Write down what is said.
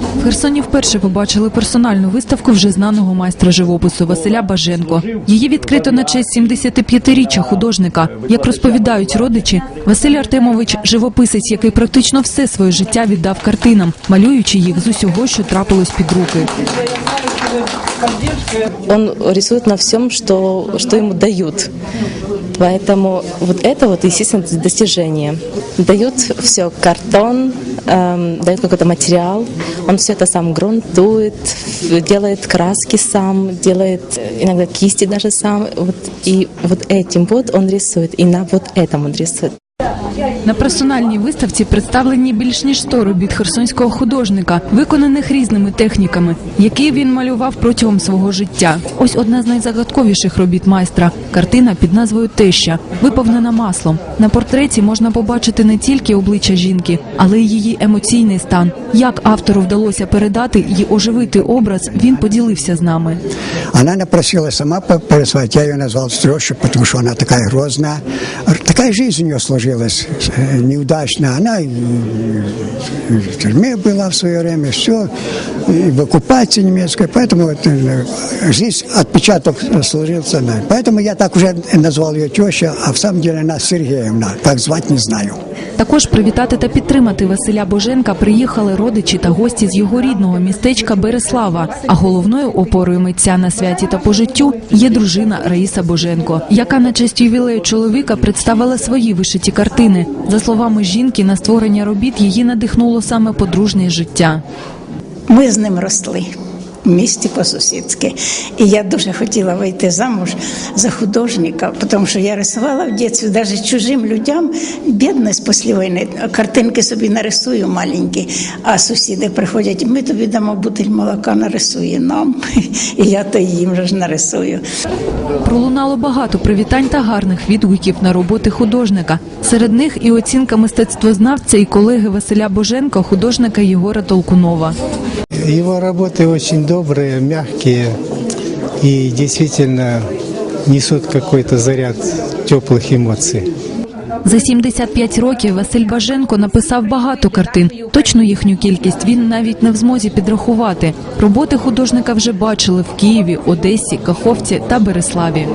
В Херсоні вперше побачили персональну виставку вже знаного майстра живопису Василя Баженко. Її відкрито на честь 75-річчя художника. Як розповідають родичі, Василь Артемович живописець, який практично все своє життя віддав картинам, малюючи їх з усього, що трапилось під руки. Он рисует на всем, что, что ему дают. Поэтому вот это вот, естественно, достижение. Дают все, картон, эм, дает какой-то материал, он все это сам грунтует, делает краски сам, делает э, иногда кисти даже сам. Вот, и вот этим вот он рисует, и на вот этом он рисует. На персональній виставці представлені більш ніж 100 робіт херсонського художника, виконаних різними техніками, які він малював протягом свого життя. Ось одна з найзагадковіших робіт майстра картина під назвою Теща, виповнена маслом. На портреті можна побачити не тільки обличчя жінки, але й її емоційний стан. Як автору вдалося передати і оживити образ, він поділився з нами. Она напросила сама по- порисовать. Я ее назвал Стрёщик, потому что она такая грозная. Такая жизнь у нее сложилась э, неудачная. Она в тюрьме была в свое время, все, и в оккупации немецкой. Поэтому э, жизнь, отпечаток сложился. Поэтому я так уже назвал ее теща, а в самом деле она Сергеевна. Как звать не знаю. Також привітати та підтримати Василя Боженка приїхали родичі та гості з його рідного містечка Береслава. А головною опорою митця на святі та по життю є дружина Раїса Боженко, яка на честь ювілею чоловіка представила свої вишиті картини. За словами жінки, на створення робіт її надихнуло саме подружнє життя. Ми з ним росли місті по-сусідськи. І я дуже хотіла вийти замуж за художника, тому що я рисувала в дитинстві навіть чужим людям, бідність після війни, картинки собі нарисую маленькі, а сусіди приходять, ми тобі дамо бутиль молока, нарисує нам. І я то їм же ж нарисую. Пролунало багато привітань та гарних відгуків на роботи художника. Серед них і оцінка мистецтвознавця і колеги Василя Боженка, художника Єгора Толкунова. Его работы очень добрые, мягкие и действительно несут какой-то заряд теплых эмоций. За 75 років Василь Баженко написав багато картин. Точну їхню кількість він навіть не в змозі підрахувати. Роботи художника вже бачили в Києві, Одесі, Каховці та Береславі.